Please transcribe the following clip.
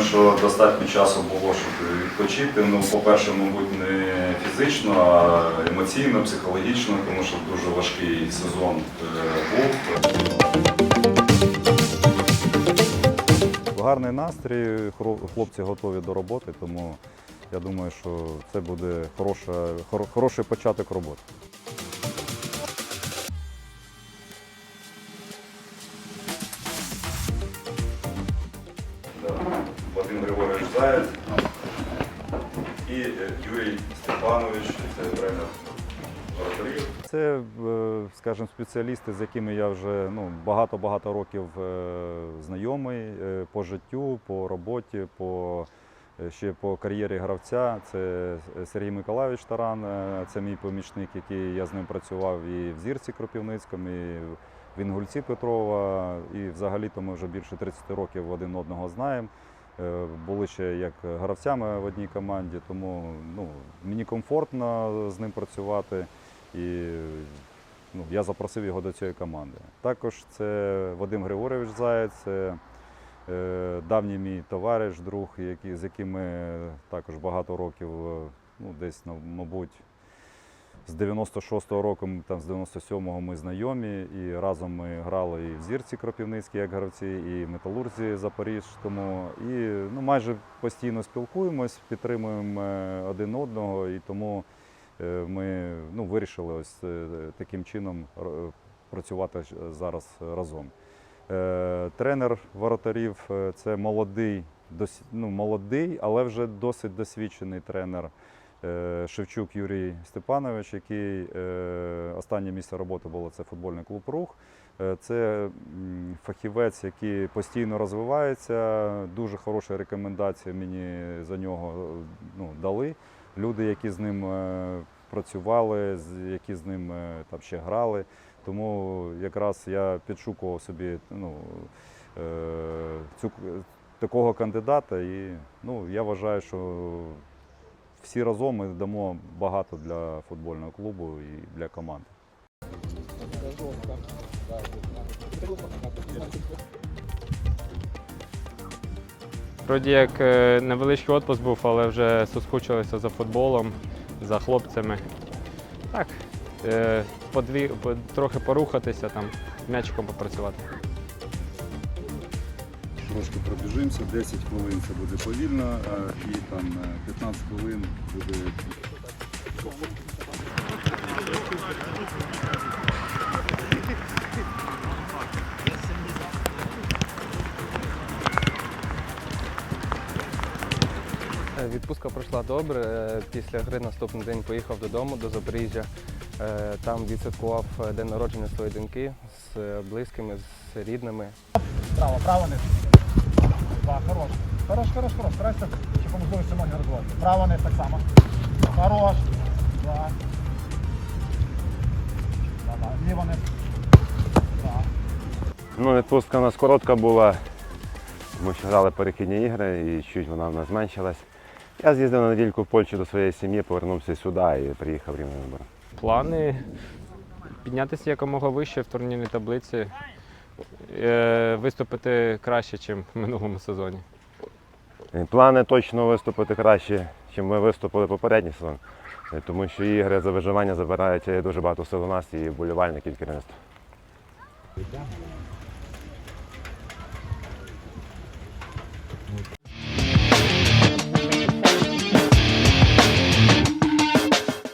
що достатньо часу було, щоб відпочити. Ну, по-перше, мабуть, не фізично, а емоційно, психологічно, тому що дуже важкий сезон е, був. Гарний настрій, хлопці готові до роботи, тому я думаю, що це буде хороша, хоро- хороший початок роботи. Вадим Григорович Заєць і е, Юрій Степанович, це тренер. Це, е, скажімо, спеціалісти, з якими я вже ну, багато-багато років е, знайомий по життю, по роботі, по, ще по кар'єрі гравця. Це Сергій Миколайович Таран, це мій помічник, який я з ним працював і в Зірці Кропівницькому, і в Інгульці Петрова. І взагалі-то ми вже більше 30 років один одного знаємо. Е, Були ще як гравцями в одній команді, тому ну, мені комфортно з ним працювати. І ну, я запросив його до цієї команди. Також це Вадим Григорович Заєць, е, давній мій товариш, друг, який, з яким ми також багато років, е, ну, десь, ну, мабуть, з 96-го року, там, з 97-го ми знайомі, і разом ми грали і в Зірці Кропівницькій як гравці, і в Металурзі Запорізькому. І ну, майже постійно спілкуємось, підтримуємо е, один одного, і тому е, ми ну, вирішили ось е, таким чином працювати зараз разом. Тренер воротарів це молодий, дос- ну, молодий, але вже досить досвідчений тренер. Е, Шевчук Юрій Степанович, який е, останнє місце роботи було це футбольний клуб Рух. Е, Це фахівець, який постійно розвивається. Дуже хороші рекомендації мені за нього ну, дали. Люди, які з ним працювали, які з ним там ще грали. Тому якраз я підшукував собі ну, цю, такого кандидата, і ну, я вважаю, що всі разом ми дамо багато для футбольного клубу і для команди. Вроді як е, невеличкий відпуск був, але вже соскучилися за футболом, за хлопцями. Так, е, подві, по- трохи порухатися, там, м'ячиком попрацювати. Трошки пробіжимося, 10 хвилин це буде повільно, і там 15 хвилин буде Е, Відпустка пройшла добре. Е, Після гри наступний день поїхав додому до Запоріжжя. Е, Там відсвяткував е, день народження своєї доньки з е, близькими, з рідними. Право, право не. Два, хорош. Хорош, хорош, хорош. Старайся, ще по можливості ноги розвивати. Право не так само. Хорош. Два. Два, два. Ліво не. Два. Ну, відпустка у нас коротка була. Ми ще грали перехідні ігри і чуть вона в нас зменшилась. Я з'їздив на недільку в Польщу до своєї сім'ї, повернувся сюди і приїхав в Рівне. Плани піднятися якомога вище в турнірній таблиці, виступити краще, ніж в минулому сезоні. Плани точно виступити краще, ніж ми виступили попередній сезон. Е, Тому що ігри за виживання забирають е, дуже багато сил у нас і вболівальників керівництва.